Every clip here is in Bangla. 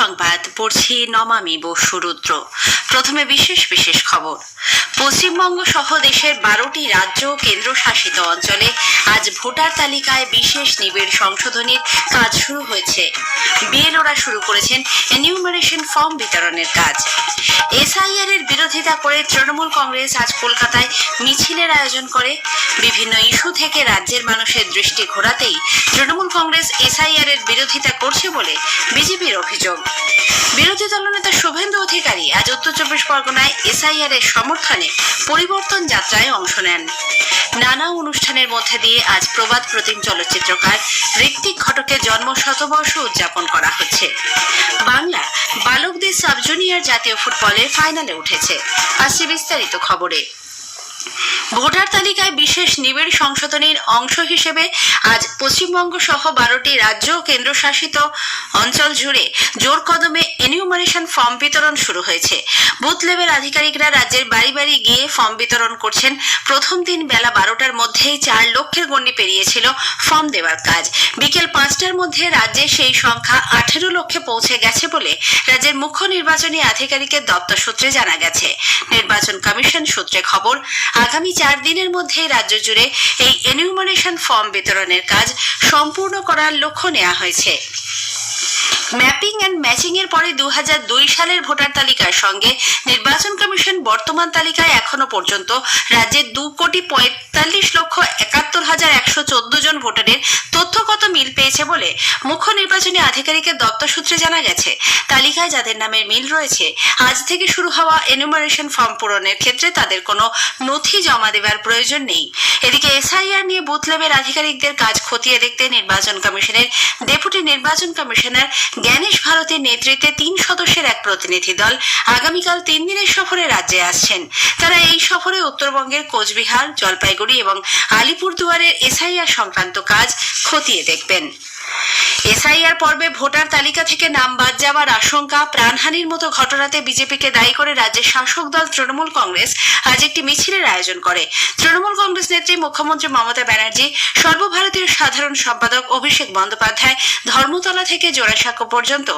সংবাদ, পড়ছি নমামি বসুরুদ্র প্রথমে বিশেষ বিশেষ খবর। পশ্চিমবঙ্গ সহ দেশের বারোটি রাজ্য ও কেন্দ্রশাসিত অঞ্চলে আজ ভোটার তালিকায় বিশেষ নিবিড় সংশোধনীর কাজ শুরু হয়েছে। বিএলওরা শুরু করেছেন এনিউমারেশন ফর্ম বিতরণের কাজ। এসআইআর এর বিরোধিতা করে তৃণমূল কংগ্রেস আজ কলকাতায় মিছিলের আয়োজন করে। বিভিন্ন ইস্যু থেকে রাজ্যের মানুষের দৃষ্টি ঘোরাতেই তৃণমূল কংগ্রেস এসআইআর এর বিরোধিতা করছে বলে বিজেপির অভিযোগ। বিরোধী দলনেতা শুভেন্দু অধিকারী আজ উত্তর চব্বিশ পরগনায় এসআইআর এর সমর্থনে পরিবর্তন যাত্রায় অংশ নেন। নানা অনুষ্ঠানের মধ্যে দিয়ে আজ প্রবাদ প্রতিম চলচ্চিত্রকার ঋত্বিক ঘটকের জন্ম শতবর্ষ উদযাপন করা হচ্ছে। বাংলা, বালকদের সাব জুনিয়র জাতীয় ফুটবলে ফাইনালে উঠেছে। আসছে বিস্তারিত খবরে। ভোটার তালিকায় বিশেষ নিবিড় সংশোধনীর অংশ হিসেবে আজ পশ্চিমবঙ্গ সহ বারোটি রাজ্য ও কেন্দ্রশাসিত অঞ্চল জুড়ে জোর কদমে এনিউমারেশন ফর্ম বিতরণ শুরু হয়েছে। বুথ লেভেল আধিকারিকরা রাজ্যের বাড়ি বাড়ি গিয়ে ফর্ম বিতরণ করছেন। প্রথম দিন বেলা বারোটার মধ্যেই চার লক্ষের গণ্ডি পেরিয়েছিল ফর্ম দেওয়ার কাজ। বিকেল পাঁচটার মধ্যে রাজ্যে সেই সংখ্যা আঠেরো লক্ষে পৌঁছে গেছে বলে রাজ্যের মুখ্য নির্বাচনী আধিকারিকের দপ্তর সূত্রে জানা গেছে। নির্বাচন কমিশন সূত্রে খবর, আগামী চার দিনের মধ্যে রাজ্য জুড়ে এই এনিউমারেশন ফর্ম বিতরণের কাজ সম্পূর্ণ করার লক্ষ্য নেওয়া হয়েছে। ম্যাপিং অ্যান্ড ম্যাচিং এর পরে দু হাজার দুই সালের ভোটার তালিকার সঙ্গে নির্বাচন কমিশন বর্তমান তালিকায় এখনও পর্যন্ত রাজ্যের দু কোটি পঁয়তাল্লিশ লক্ষ একাত্তর হাজার একশো চোদ্দ জন ভোটারের তথ্যগত মিল পেয়েছে বলে মুখ্য নির্বাচনী আধিকারিকের দপ্তর সূত্রে জানা গেছে। তালিকায় যাদের নামের মিল রয়েছে, আজ থেকে শুরু হওয়া এনুমারেশন ফর্ম পূরণের ক্ষেত্রে তাদের কোনো নথি জমা দেওয়ার প্রয়োজন নেই। এদিকে এসআইআর নিয়ে বুথ লেভেল আধিকারিকদের কাজ খতিয়ে দেখতে নির্বাচন কমিশনের ডেপুটি নির্বাচন কমিশনার জ্ঞানেশ ভারতের নেতৃত্বে তিন সদস্যের এক প্রতিনিধি দল আগামীকাল তিন দিনের সফরে রাজ্যে আসছেন। তারা এই সফরে উত্তরবঙ্গের কোচবিহার জলপাইগুড়ি এবং আলিপুরদুয়ারের এসআইআর সংক্রান্ত কাজ খতিয়ে দেখবেন। এসআইআর পর্বে ভোটার তালিকা থেকে নাম বাদ যাওয়ার আশঙ্কা, প্রাণহানির মতো ঘটনাতে বিজেপিকে দায়ী করে রাজ্যের শাসক দল তৃণমূল কংগ্রেস আজ একটি মিছিলের আয়োজন করে। তৃণমূল কংগ্রেস নেত্রী মুখ্যমন্ত্রী মমতা ব্যানার্জি, সর্বভারতীয় সাধারণ সম্পাদক অভিষেক বন্দ্যোপাধ্যায় ধর্মতলা থেকে জোড়াসাঁকো পর্যন্ত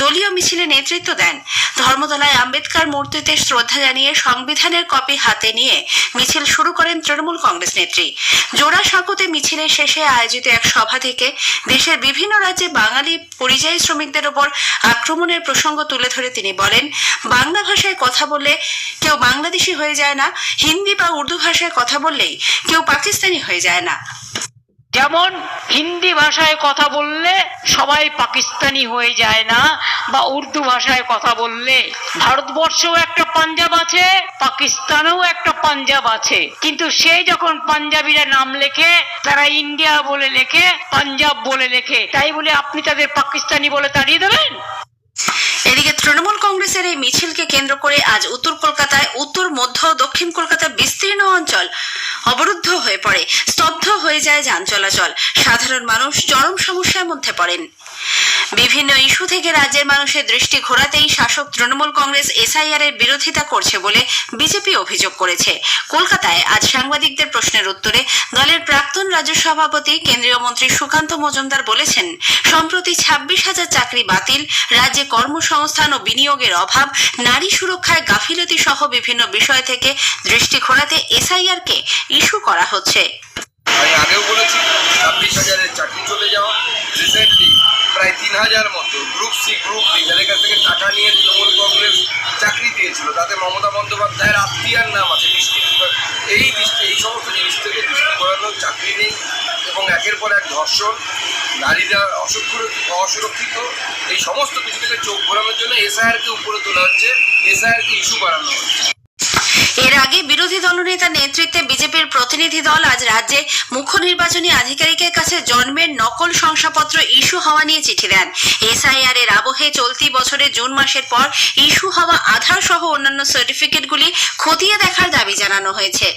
দলীয় মিছিলে নেতৃত্ব দেন। ধর্মতলায় আম্বেদকর মূর্তিতে শ্রদ্ধা জানিয়ে সংবিধানের কপি হাতে নিয়ে মিছিল শুরু করেন তৃণমূল কংগ্রেস নেত্রী। জোড়াসাঁকোতে মিছিলের শেষে আয়োজিত এক সভা থেকে দেশের বিভিন্ন রাজ্যে বাঙালি পরিযায়ী শ্রমিকদের ওপর আক্রমণের প্রসঙ্গ তুলে ধরে তিনি বলেন, বাংলা ভাষায় কথা বললে কেউ বাংলাদেশি হয়ে যায় না, হিন্দি বা উর্দু ভাষায় কথা বললেই কেউ পাকিস্তানি হয়ে যায় না। যেমন হিন্দি ভাষায় কথা বললে সবাই পাকিস্তানি হয়ে যায় না বা উর্দু ভাষায় কথা বললে। ভারতবর্ষেও একটা পাঞ্জাব আছে, পাকিস্তানেও একটা পাঞ্জাব আছে। কিন্তু সে যখন পাঞ্জাবিরা নাম লেখে, তারা ইন্ডিয়া বলে লেখে, পাঞ্জাব বলে লেখে। তাই বলে আপনি তাদের পাকিস্তানি বলে তাড়িয়ে দেবেন? এদিকে তৃণমূল কংগ্রেসের এই মিছিলকে কেন্দ্র করে আজ উত্তর কলকাতায় উত্তর, মধ্য দক্ষিণ কলকাতার বিস্তীর্ণ অঞ্চল অবরুদ্ধ হয়ে পড়ে। যায় যান চলাচল। সাধারণ মানুষ চরম সমস্যার মধ্যে পড়েন। বিভিন্ন ইস্যু থেকে রাজ্যের মানুষের দৃষ্টি ঘোরাতেই শাসক তৃণমূল কংগ্রেস এসআইআর এর বিরোধিতা করছে বলে বিজেপি অভিযোগ করেছে। কলকাতায় আজ সাংবাদিকদের প্রশ্নের উত্তরে দলের প্রাক্তন রাজ্য সভাপতি, কেন্দ্রীয় মন্ত্রী সুকান্ত মজুমদার বলেছেন, সম্প্রতি ছাব্বিশ হাজার চাকরি বাতিল, রাজ্যে কর্মসংস্থান ও বিনিয়োগের অভাব, নারী সুরক্ষায় গাফিলতি সহ বিভিন্ন বিষয় থেকে দৃষ্টি ঘোরাতে এসআইআর কে ইস্যু করা হচ্ছে। আগেও বলেছি, ছাব্বিশ হাজারের চাকরি চলে যাওয়া। রিসেন্টলি প্রায় তিন হাজার মতো গ্রুপ সি গ্রুপ ডি যাদের কাছ থেকে টাকা নিয়ে তৃণমূল কংগ্রেস চাকরি দিয়েছিল তাতে মমতা বন্দ্যোপাধ্যায়ের আত্মীয়ার নাম আছে দৃষ্টি এই দৃষ্টি এই সমস্ত জিনিস থেকে দৃষ্টি করানো চাকরি নেই এবং একের পর এক ধর্ষণ, নারীরা অসুরক্ষিত অসুরক্ষিত। এই সমস্ত কিছু থেকে চোখ ঘোরানোর জন্য এসআইআরকে উপরে তোলা হচ্ছে। এসআইআরকে ইস্যু বাড়ানো হচ্ছে। এর আগে বিরোধী দলনেতার নেতৃত্বে বিজেপির প্রতিনিধি দল আজ রাজ্যে মুখ্য নির্বাচনী আধিকারিকের কাছে জন্মের নকল শংসাপত্র ইস্যু হওয়া নিয়ে চিঠি দেন। এসআইআর এর আবহে চলতি বছরের জুন মাসের পর ইস্যু হওয়া আধার সহ অন্যান্য সার্টিফিকেটগুলি খতিয়ে দেখার দাবি জানানো হয়েছে।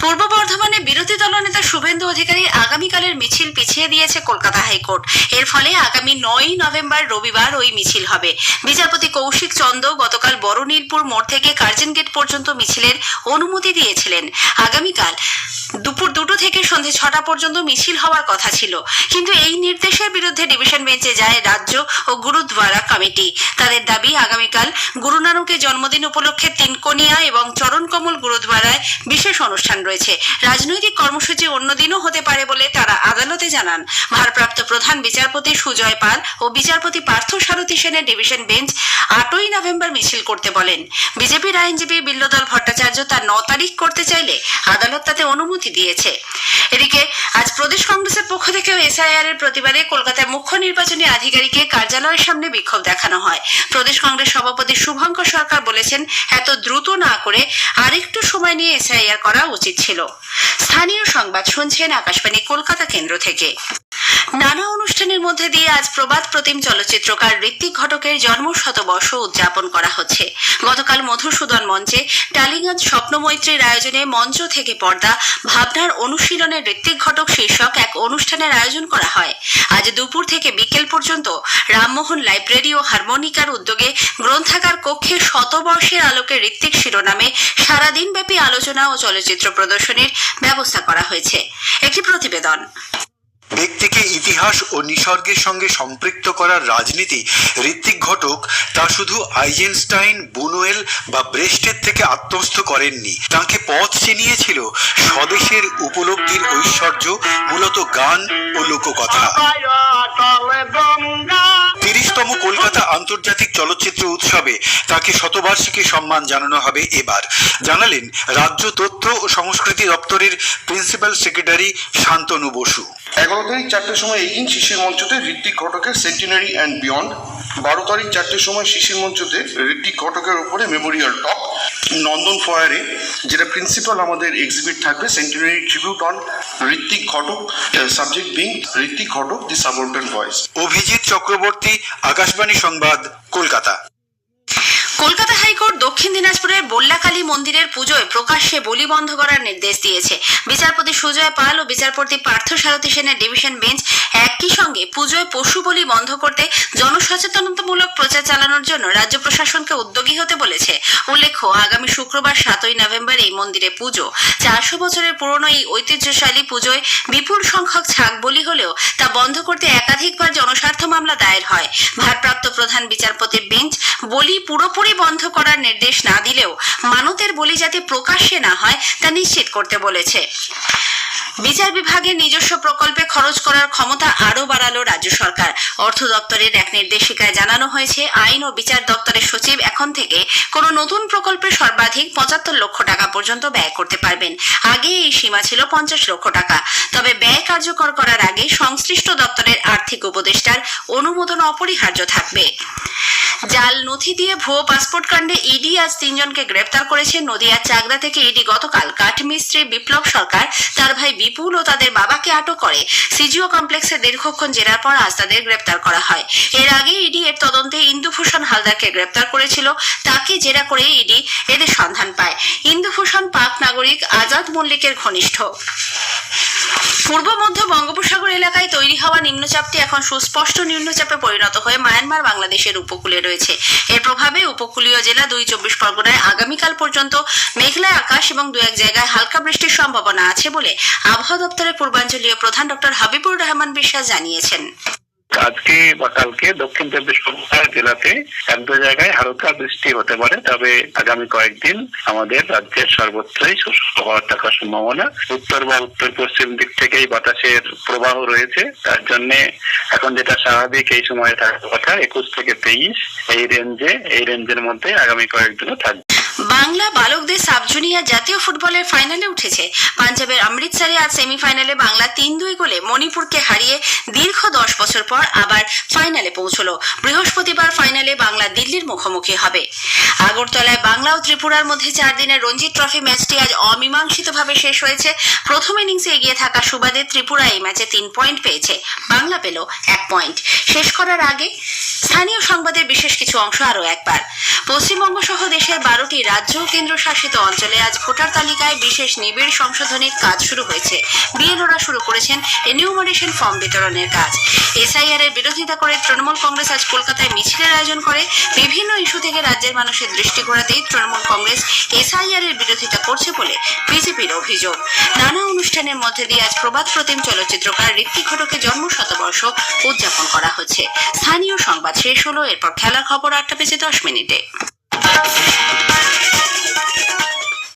পূর্ব বর্ধমানে বিরোধী দলনেতা শুভেন্দু অধিকারীর আগামীকালের মিছিল পিছিয়ে দিয়েছে কলকাতা হাইকোর্ট। এর ফলে আগামী নয়ই নভেম্বর রবিবার ওই মিছিল হবে। বিচারপতি কৌশিক চন্দ গতকাল বড়নীলপুর মোড় থেকে কার্জন গেট পর্যন্ত মিছিলের অনুমতি দিয়েছিলেন। আগামীকাল দুপুর দুটো থেকে সন্ধে ছটা পর্যন্ত মিছিল হওয়ার কথা ছিল। কিন্তু এই নির্দেশের বিরুদ্ধে ডিভিশন বেঞ্চে যায় রাজ্য ও গুরুদ্বারা কমিটি। তাদের দাবি, আগামীকাল গুরু নানকের জন্মদিন উপলক্ষে তিনকোনিয়া এবং চরণকমল গুরুদ্বারায় বিশেষ অনুষ্ঠান রয়েছে। রাজনৈতিক কর্মসূচি অন্যদিনও হতে পারে বলে তারা আদালতে জানান। ভারপ্রাপ্ত প্রধান বিচারপতি সুজয় পাল ও বিচারপতি পার্থ সারথী সেনের ডিভিশন বেঞ্চ আটই নভেম্বর মিছিল করতে বলেন। বিজেপির আইনজীবী বিল্লদল ভট্টাচার্য তার ন তারিখ করতে চাইলে আদালত তাতে অনুমতি দিয়েছে। এদিকে, আজ প্রদেশ কংগ্রেসের পক্ষ থেকেও এসআইআর এর প্রতিবাদে কলকাতায় মুখ্য নির্বাচনী আধিকারিকের কার্যালয়ের সামনে বিক্ষোভ দেখানো হয়। প্রদেশ কংগ্রেস সভাপতি শুভঙ্কর সরকার বলেছেন, এত দ্রুত না করে আরেকটু সময় নিয়ে এসআইআর করা উচিত ছিল। স্থানীয় সংবাদ শুনছেন আকাশবাণী কলকাতা কেন্দ্র থেকে। নানা অনুষ্ঠানের মধ্যে দিয়ে আজ প্রবাদ প্রতিম চলচ্চিত্রকার ঋত্বিক ঘটকের জন্ম শতবর্ষ উদযাপন করা হচ্ছে। গতকাল মধুসূদন মঞ্চে টালিগঞ্জ স্বপ্নমৈত্রীর আয়োজনে মঞ্চ থেকে পর্দা, ভাবনার অনুশীলনে ঋত্বিক ঘটক শীর্ষক এক অনুষ্ঠানের আয়োজন করা হয়। আজ দুপুর থেকে বিকেল পর্যন্ত রামমোহন লাইব্রেরি ও হারমোনিকার উদ্যোগে গ্রন্থাগার কক্ষে শতবর্ষের আলোকে ঋত্বিক শিরোনামে সারাদিন ব্যাপী আলোচনা ও চলচ্চিত্র প্রদর্শনীর ব্যবস্থা করা হয়েছে। একটি প্রতিবেদন। ব্যক্তিকে ইতিহাস ও নিসর্গের সঙ্গে সম্পৃক্ত করার রাজনীতি ঋত্বিক ঘটক তা শুধু আইজেনস্টাইন বুনুয়েল বা ব্রেস্টের থেকে আত্মস্থ করেননি। তাকে পথ চিনিয়েছিল স্বদেশের উপলব্ধির ঐশ্বর্য, মূলত গান ও লোককথা। তিরিশতম কলকাতা আন্তর্জাতিক চলচ্চিত্র উৎসবে তাকে শতবার্ষিকী সম্মান জানানো হবে এবার। জানালেন রাজ্য তথ্য ও সংস্কৃতি দপ্তরের প্রিন্সিপাল সেক্রেটারি শান্তনু বসু। এগারো তারিখ চারটের সময় এগিন শিশির মঞ্চতে ঋত্বিক ঘটকের সেন্টিনারি অ্যান্ড বিয়ন্ড বারো তারিখ চারটের সময় শিশির মঞ্চতে ঋত্বিক ঘটকের উপরে মেমোরিয়াল টক নন্দন ফয়ারে যেটা প্রিন্সিপাল আমাদের এক্সিবিট থাকবে centenary tribute on Ritwik Ghatak subject being Ritwik Ghatak the subordinate voice Abhijit Chakraborty Akashvani সংবাদ কলকাতা। কলকাতা হাইকোর্ট দক্ষিণ দিনাজপুরের বল্লাকালী মন্দিরের পুজোয় প্রকাশ্যে বলি বন্ধ করার নির্দেশ দিয়েছে। বিচারপতি সুজয় পাল ও বিচারপতি পার্থ সারথী সেনের ডিভিশন বেঞ্চ একই সঙ্গে পুজোয় পশু বলি বন্ধ করতে জনসচেতনতামূলক প্রচার চালানোর জন্য রাজ্য প্রশাসনকে উদ্যোগী হতে বলেছে। উল্লেখ্য, আগামী শুক্রবার সাতই নভেম্বর এই মন্দিরে পুজো। চারশো বছরের পুরনো এই ঐতিহ্যশালী পুজোয় বিপুল সংখ্যক ছাগ বলি হলেও তা বন্ধ করতে একাধিকবার জনস্বার্থ মামলা দায়ের হয়। ভারপ্রাপ্ত প্রধান বিচারপতির বেঞ্চ বলি পুরোপুরি বন্ধ করার নির্দেশ না দিলেও মানতের বলি যাতে প্রকাশ্যে না হয় তা নিশ্চিত করতে বলেছে। বিচার বিভাগের নিজস্ব প্রকল্পে খরচ করার ক্ষমতা আরও বাড়ালো রাজ্য সরকার। অর্থ দপ্তরের এক নির্দেশিকায় জানানো হয়েছে, আইন ও বিচার দপ্তরের সচিব এখন থেকে কোনো নতুন প্রকল্পে সর্বাধিক পঁচাত্তর লক্ষ টাকা পর্যন্ত ব্যয় করতে পারবেন। আগে এই সীমা ছিল পঞ্চাশ লক্ষ টাকা। তবে ব্যয় কার্যকর করার আগে সংশ্লিষ্ট দপ্তরের আর্থিক উপদেষ্টার অনুমোদন অপরিহার্য থাকবে। জাল, নথি দিয়ে ভুয়ো পাসপোর্ট কাণ্ডে ইডি আজ তিনজনকে গ্রেপ্তার করেছে। নদিয়ার চাকদা থেকে ইডি গতকাল কাঠমিস্ত্রি বিপ্লব সরকার, তার ভাই বিপুল ও তাদের বাবাকে আটক করে। সিজিও কমপ্লেক্সে দীর্ঘক্ষণ জেরার পর আজ তাদের গ্রেপ্তার করা হয়। এর আগে ইডি এর তদন্তে ইন্দুভূষণ হালদারকে গ্রেপ্তার করেছিল। তাকে জেরা করে ইডি এদের সন্ধান পায়। ইন্দুভূষণ পাক নাগরিক আজাদ মল্লিকের ঘনিষ্ঠ। পূর্ব মধ্য বঙ্গোপসাগর এলাকায় তৈরি হওয়া নিম্নচাপটি এখন সুস্পষ্ট নিম্নচাপে পরিণত হয়ে মায়ানমার বাংলাদেশের উপকূলে রয়েছে। এর প্রভাবে উপকূলীয় জেলা দুই চব্বিশ পরগনায় আগামীকাল পর্যন্ত মেঘলায় আকাশ এবং দু এক জায়গায় হালকা বৃষ্টির সম্ভাবনা আছে বলে আবহাওয়া দপ্তরের পূর্বাঞ্চলীয় প্রধান ডক্টর হাবিবুর রহমান বিশ্বাস জানিয়েছেন। আজকে বা কালকে দক্ষিণ চব্বিশ পরগনা জেলাতে এক দু জায়গায় হালকা বৃষ্টি হতে পারে, তবে আগামী কয়েকদিন আমাদের রাজ্যের সর্বত্রই শুষ্ক হওয়ার থাকার সম্ভাবনা। উত্তর বা উত্তর পশ্চিম দিক থেকেই বাতাসের প্রবাহ রয়েছে, তার জন্য এখন যেটা স্বাভাবিক এই সময়ে থাকার কথা, একুশ থেকে তেইশ, এই রেঞ্জে এই রেঞ্জের মধ্যে আগামী কয়েকদিনও থাকবে। বাংলা বালকদের সাব জুনিয়র জাতীয় ফুটবলের ফাইনালে উঠেছে। পাঞ্জাবের অমৃতসরে আজ সেমিফাইনালে বাংলা তিন দুই গোলে মণিপুরকে হারিয়ে দীর্ঘ দশ বছর পর আবার ফাইনালে পৌঁছল। বৃহস্পতিবার ফাইনালে বাংলা দিল্লির মুখোমুখি হবে। আগরতলায় বাংলা ও ত্রিপুরার মধ্যে চার দিনের রঞ্জি ট্রফি ম্যাচটি আজ অমীমাংসিতভাবে শেষ হয়েছে। প্রথম ইনিংসে এগিয়ে থাকা সুবাদে ত্রিপুরা এই ম্যাচে তিন পয়েন্ট পেয়েছে। বাংলা পেল এক পয়েন্ট। শেষ করার আগে স্থানীয় সংবাদের বিশেষ কিছু অংশ আরও একবার। পশ্চিমবঙ্গ সহ দেশের বারোটি রাজ্য ও কেন্দ্রশাসিত অঞ্চলে আজ ভোটার তালিকায় বিশেষ নিবিড় সংশোধনের কাজ শুরু হয়েছে। বিএলওরা শুরু করেছেন এনিউমারেশন ফর্ম বিতরণের কাজ। এসআইআর এর বিরোধিতা করে তৃণমূল কংগ্রেস আজ কলকাতায় মিছিলের আয়োজন করে। বিভিন্ন ইস্যু থেকে রাজ্যের মানুষের দৃষ্টি ঘোরাতেই তৃণমূল কংগ্রেস এসআইআর এর বিরোধিতা করছে বলে বিজেপির অভিযোগ। নানা অনুষ্ঠানের মধ্যে দিয়ে আজ প্রবাদ প্রতিম চলচ্চিত্রকার ঋত্বিক ঘটকের জন্ম শতবর্ষ উদযাপন করা হচ্ছে। স্থানীয় সংবাদ শেষ হলো, এরপর খেলার খবর আটটা বেজে দশ মিনিটে। Thank you.